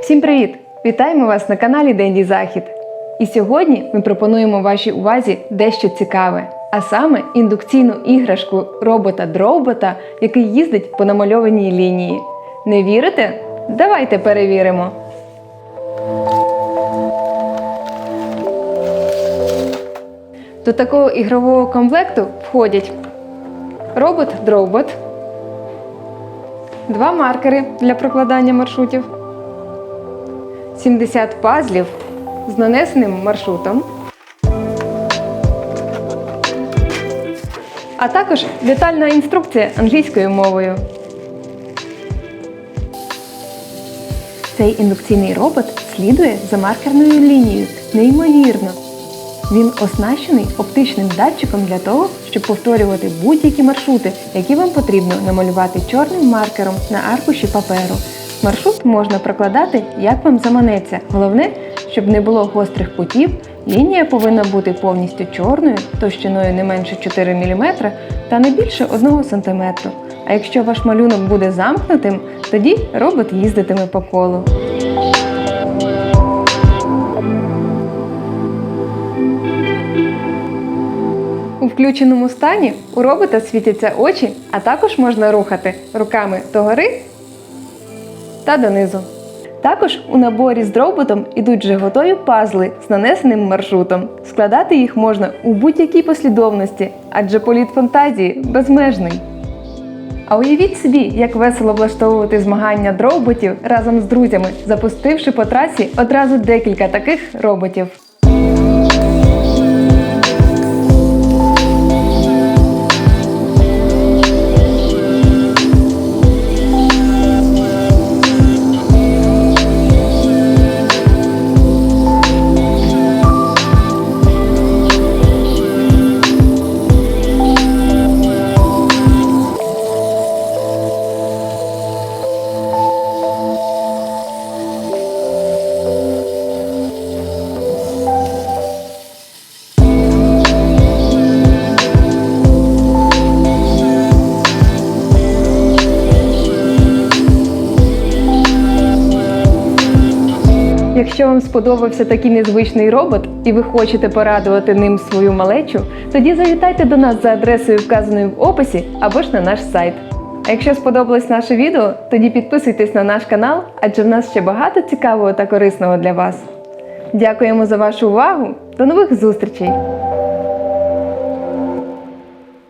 Всім привіт! Вітаємо вас на каналі Денді Захід. І сьогодні ми пропонуємо вашій увазі дещо цікаве, а саме індукційну іграшку робота-дробота, який їздить по намальованій лінії. Не вірите? Давайте перевіримо. До такого ігрового комплекту входять робот-дробот, два маркери для прокладання маршрутів, 70 пазлів з нанесеним маршрутом, а також детальна інструкція англійською мовою. Цей індукційний робот слідує за маркерною лінією неймовірно. Він оснащений оптичним датчиком для того, щоб повторювати будь-які маршрути, які вам потрібно намалювати чорним маркером на аркуші паперу. Маршрут можна прокладати як вам заманеться. Головне, щоб не було гострих кутів, лінія повинна бути повністю чорною, товщиною не менше 4 мм та не більше 1 см. А якщо ваш малюнок буде замкнутим, тоді робот їздитиме по колу. У включеному стані у робота світяться очі, а також можна рухати руками догори та донизу. Також у наборі з дроботом ідуть вже готові пазли з нанесеним маршрутом. Складати їх можна у будь-якій послідовності, адже політ фантазії безмежний. А уявіть собі, як весело влаштовувати змагання дроботів разом з друзями, запустивши по трасі одразу декілька таких роботів. Якщо вам сподобався такий незвичний робот і ви хочете порадувати ним свою малечу, тоді завітайте до нас за адресою, вказаною в описі, або ж на наш сайт. А якщо сподобалось наше відео, тоді підписуйтесь на наш канал, адже в нас ще багато цікавого та корисного для вас. Дякуємо за вашу увагу! До нових зустрічей!